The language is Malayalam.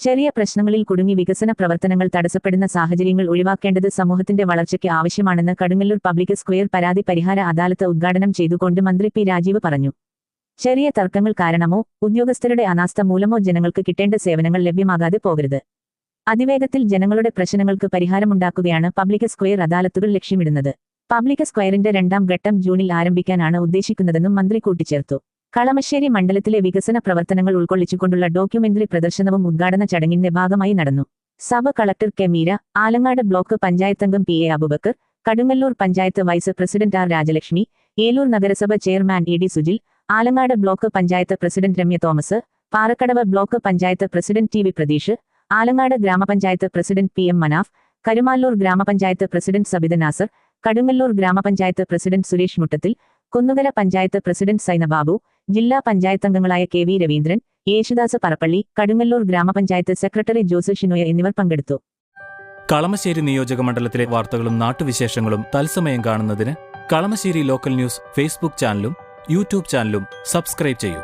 ചെറിയ പ്രശ്നങ്ങളിൽ കുടുങ്ങി വികസന പ്രവർത്തനങ്ങൾ തടസ്സപ്പെടുന്ന സാഹചര്യങ്ങൾ ഒഴിവാക്കേണ്ടത് സമൂഹത്തിന്റെ വളർച്ചയ്ക്ക് ആവശ്യമാണെന്ന് കടുങ്ങല്ലൂർ പബ്ലിക് സ്ക്വയർ പരാതി പരിഹാര അദാലത്ത് ഉദ്ഘാടനം ചെയ്തുകൊണ്ട് മന്ത്രി പി രാജീവ് പറഞ്ഞു. ചെറിയ തർക്കങ്ങൾ കാരണമോ ഉദ്യോഗസ്ഥരുടെ അനാസ്ഥ മൂലമോ ജനങ്ങൾക്ക് കിട്ടേണ്ട സേവനങ്ങൾ ലഭ്യമാകാതെ പോകരുത്. അതിവേഗത്തിൽ ജനങ്ങളുടെ പ്രശ്നങ്ങൾക്ക് പരിഹാരമുണ്ടാക്കുകയാണ് പബ്ലിക് സ്ക്വയർ അദാലത്തുകൾ ലക്ഷ്യമിടുന്നത്. പബ്ലിക് സ്ക്വയറിന്റെ രണ്ടാം ഘട്ടം ജൂണിൽ ആരംഭിക്കാനാണ് ഉദ്ദേശിക്കുന്നതെന്നും മന്ത്രി കൂട്ടിച്ചേർത്തു. കളമശ്ശേരി മണ്ഡലത്തിലെ വികസന പ്രവർത്തനങ്ങൾ ഉൾക്കൊള്ളിച്ചുകൊണ്ടുള്ള ഡോക്യുമെന്ററി പ്രദർശനവും ഉദ്ഘാടന ചടങ്ങിന്റെ ഭാഗമായി നടന്നു. Sub collector K. Meera Alangad block പഞ്ചായത്തംഗം P. A. Abubakar Kadungallur panchayat vice president R. Rajalakshmi Eloor നഗരസഭ chairman E. D. Sujil Alangad block panchayat president Ramya Thomas Parakkadavu block panchayat president T. V. Pratheesh Alangad grama panchayat president P. M. Manaf Karumalloor grama panchayat president Sabitha Nasar Kadungallur grama panchayat president Suresh Muttathil Kunnukara panchayat president Sainababu ജില്ലാ പഞ്ചായത്തംഗങ്ങളായ K V Raveendran Yesudas Parappally Kadungallur grama panchayat secretary Joseph ഷിനോയ എന്നിവർ പങ്കെടുത്തു. കളമശ്ശേരി നിയോജക മണ്ഡലത്തിലെ വാർത്തകളും നാട്ടുവിശേഷങ്ങളും തത്സമയം കാണുന്നതിന് കളമശ്ശേരി ലോക്കൽ ന്യൂസ് ഫേസ്ബുക്ക് ചാനലും യൂട്യൂബ് ചാനലും സബ്സ്ക്രൈബ് ചെയ്യൂ.